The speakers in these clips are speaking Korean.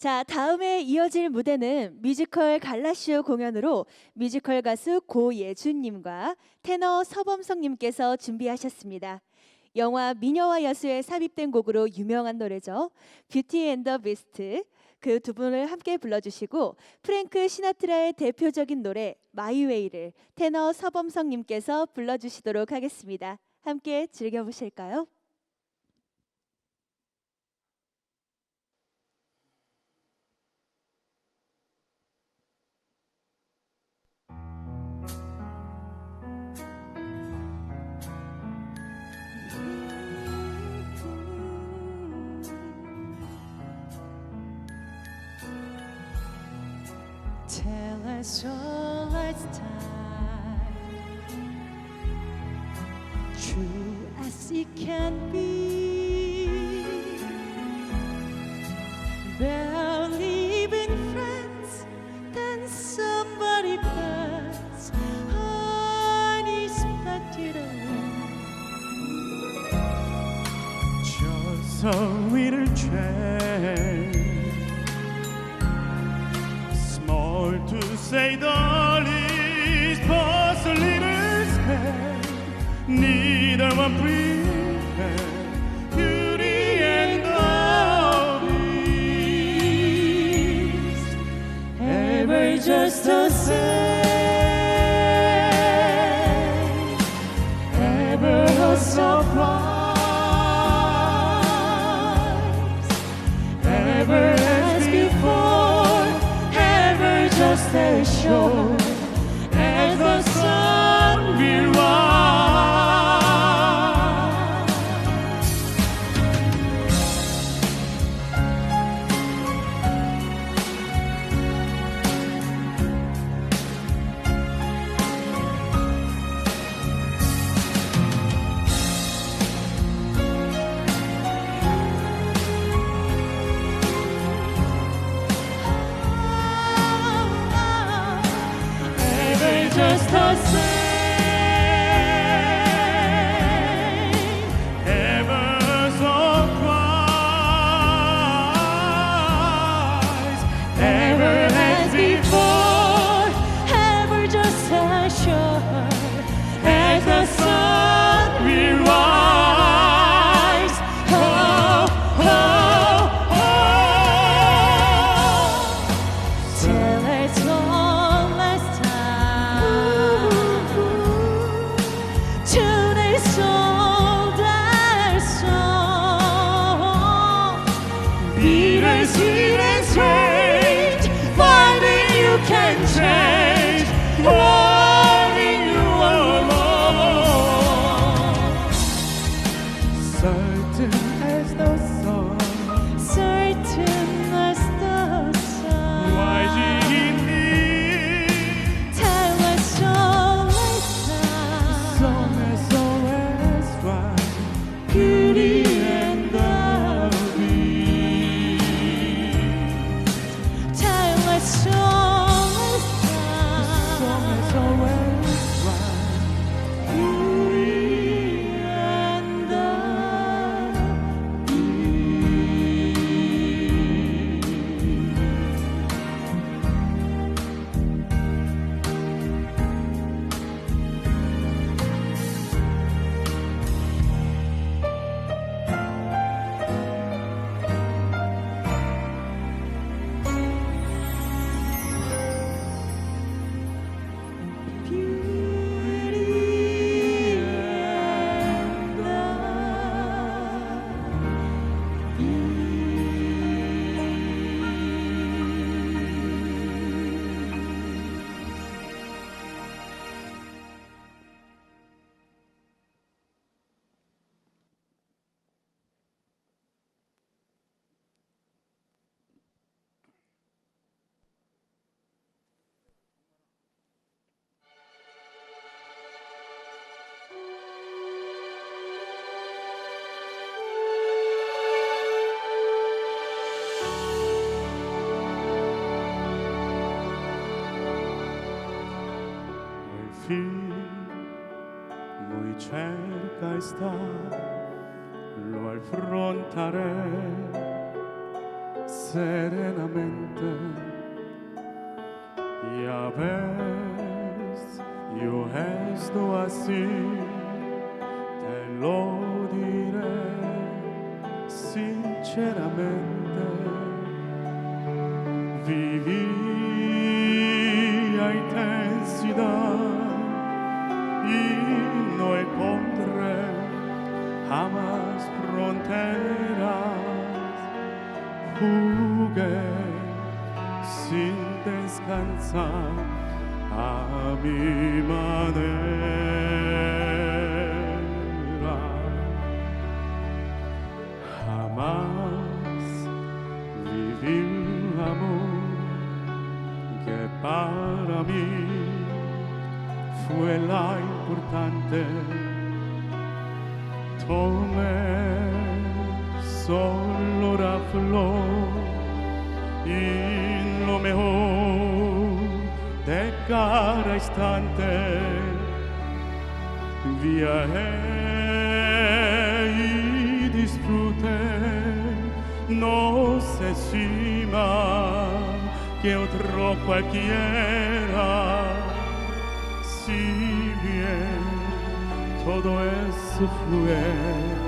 자, 다음에 이어질 무대는 뮤지컬 갈라쇼 공연으로 뮤지컬 가수 고예준님과 테너 서범성님께서 준비하셨습니다. 영화 미녀와 여수에 삽입된 곡으로 유명한 노래죠. 뷰티 앤 더 비스트. 그 두 분을 함께 불러주시고 프랭크 시나트라의 대표적인 노래 마이웨이를 테너 서범성님께서 불러주시도록 하겠습니다. 함께 즐겨보실까요? Us all last time, true as it can be. In friends, then somebody burns just a Say the least possible escape. Neither one breathes. show. Jesus so tempestad lo afrontaré serenamente. E a vez yo estoy así. A mi manera. Jamás viví un amor que para mí fue la importante. Tomé solo la flor y lo mejor cada instante viaje y disfrute no se estima que otro cualquiera si bien todo eso fue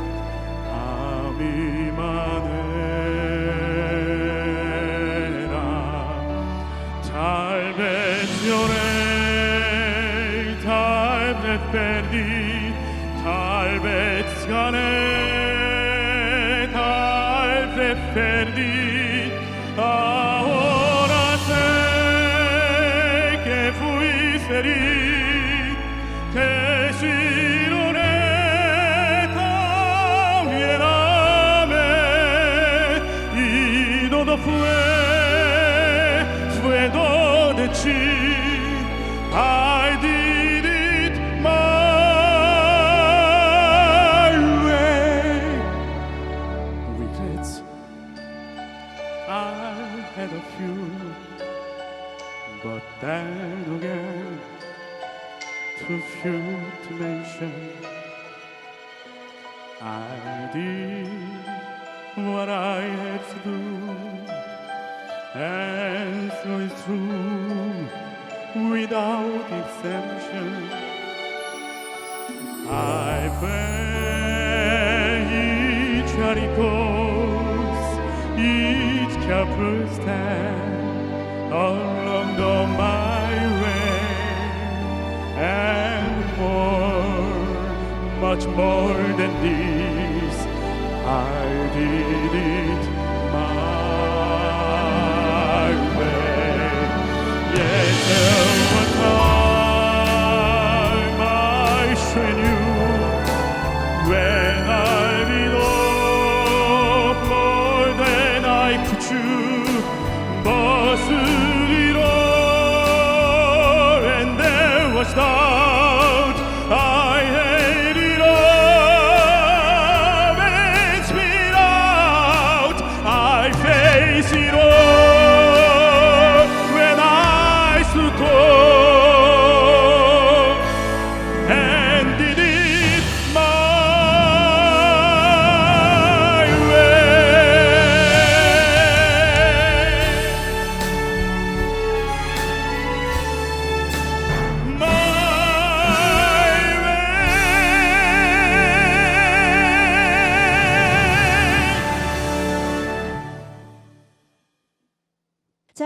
Signore, taibret perdi, taibret scane, taibret perdi, a few, but then again, too few to mention. I did what I had to do, and so it's true, without exception. I bear each goes, careful step along the my way, and more, much more than this, I did it my way. Yes,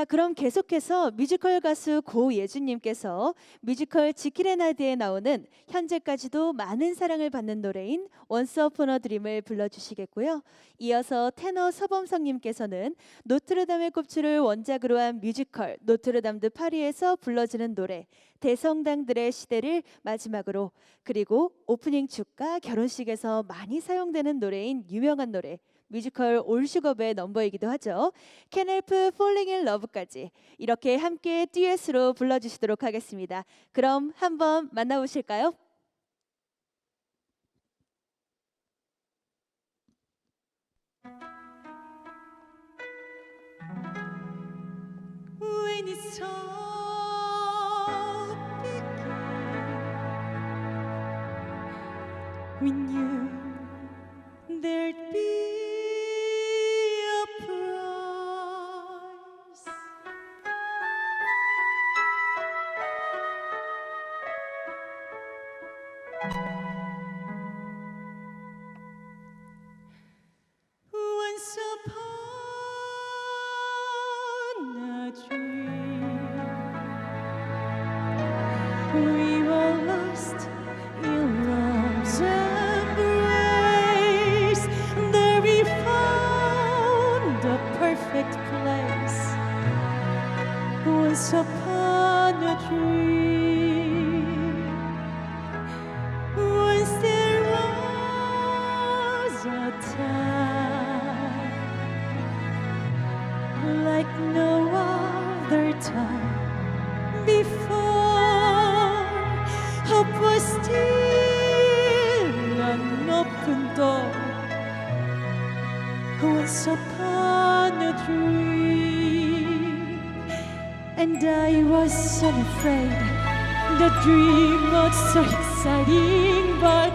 그럼 계속해서 뮤지컬 가수 고예준님께서 뮤지컬 지킬앤하드에 나오는 현재까지도 많은 사랑을 받는 노래인 원스 어폰 어 드림을 불러주시겠고요. 이어서 테너 서범성님께서는 노트르담의 꼽추를 원작으로 한 뮤지컬 노트르담 드 파리에서 불러지는 노래 대성당들의 시대를 마지막으로 그리고 오프닝 축가 결혼식에서 많이 사용되는 노래인 유명한 노래 뮤지컬 올슈겁의 넘버이기도 하죠. 캐넬프 폴링 인 러브까지 이렇게 함께 듀엣으로 불러주시도록 하겠습니다. 그럼 한번 만나보실까요? time like no other time before. Hope was still an open door. Once upon a dream, and I was so afraid. The dream was so exciting, but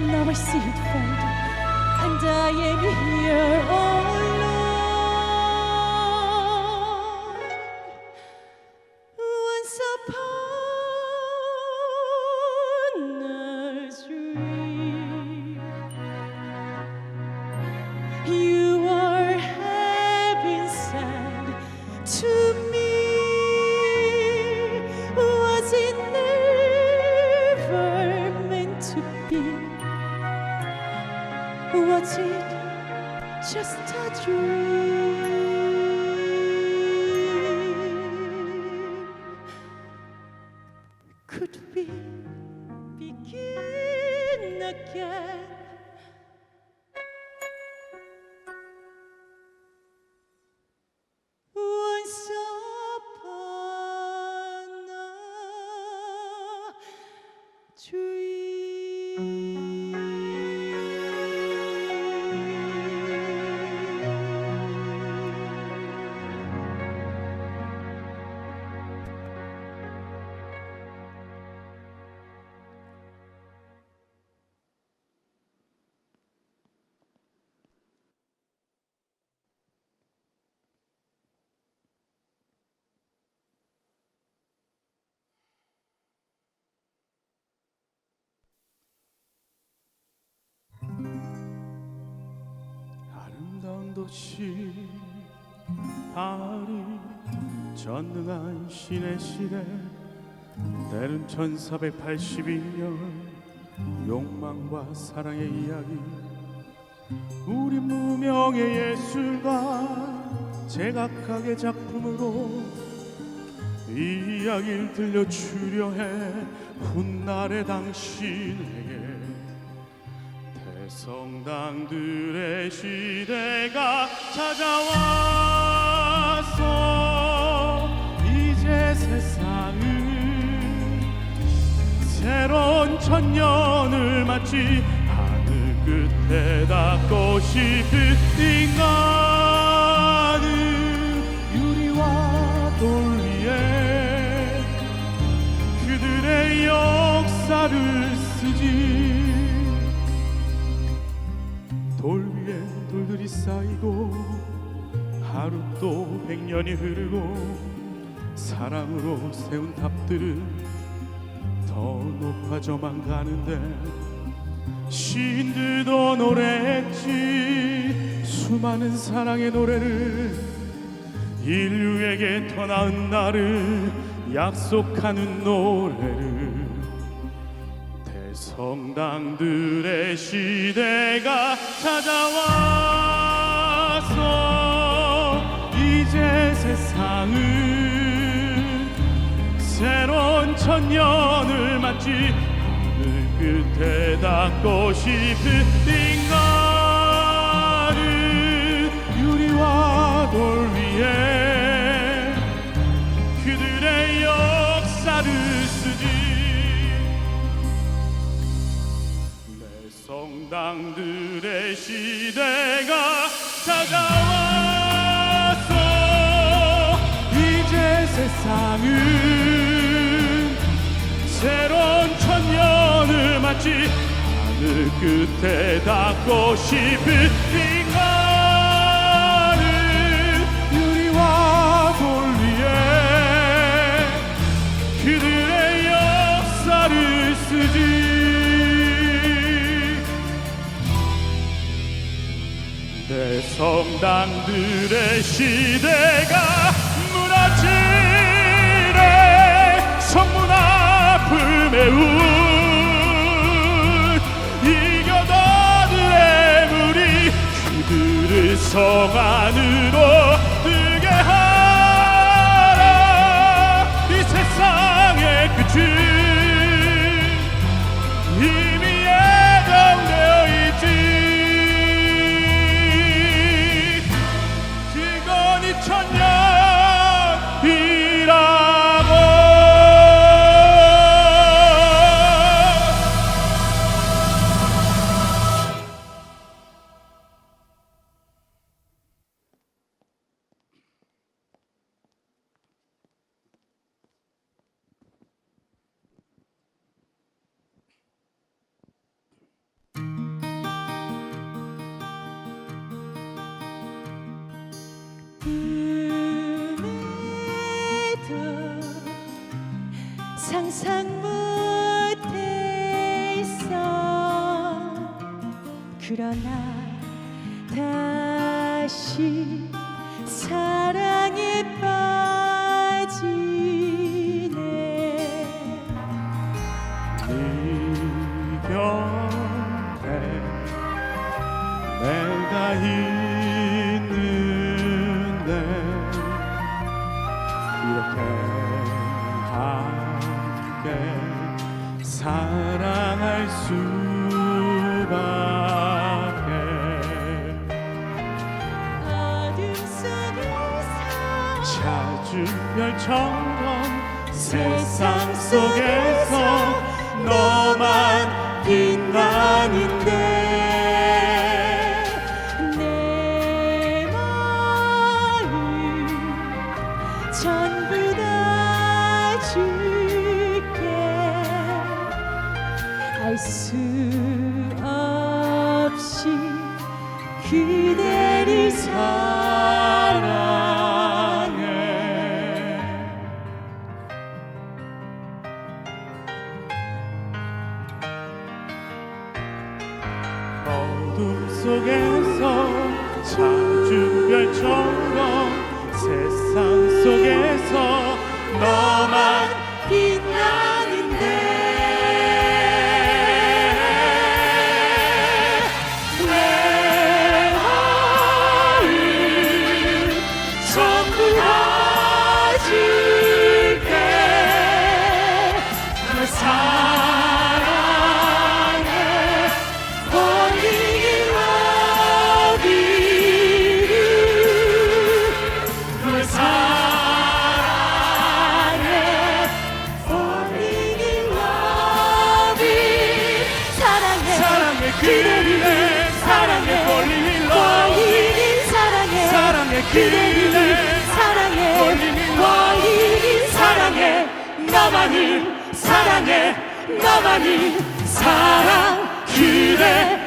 now I see it dying here. Oh. Again? 도시 파리 전능한 신의 시대. 때는 1482년 욕망과 사랑의 이야기. 우리 무명의 예술가 제각각의 작품으로 이 이야기를 들려주려 해. 훗날의 당신에게 대 성당들의 시대가 찾아와서 이제 세상은 새로운 천년을 맞지 하늘 끝에 닿고 싶은 인간은 유리와 돌 위에 그들의 역사를 돌 위에 돌들이 쌓이고 하루 또 백년이 흐르고 사랑으로 세운 탑들은 더 높아져만 가는데 시인들도 노래했지. 수많은 사랑의 노래를 인류에게 더 나은 날을 약속하는 노래를 대성당들의 시대가 찾아와서 이제 세상은 새로운 천년을 맞지 하늘 끝에 닿고 싶은 인간은 유리와 돌 위에 성당들의 시대가 찾아와서 이제 세상은 새로운 천년을 맞지 하늘 끝에 닿고 싶은 성당들의 시대가 무너지네. 성문 아픔에 운 이겨도들의 물이 그들을 성 안으로 들게 하라. 이 세상의 끝은 꿈에도 상상 못했어 그러나 다시 사랑에 빠지네. 네 곁에 내가 있 잦은 별처럼 세상 속에서 너만 빛나는데. 내 마음 전부 다 줄게 알 수 없이 그 그대를 사랑해. 원인인 사랑해. 나만을 사랑해. 나만을 사랑. 그대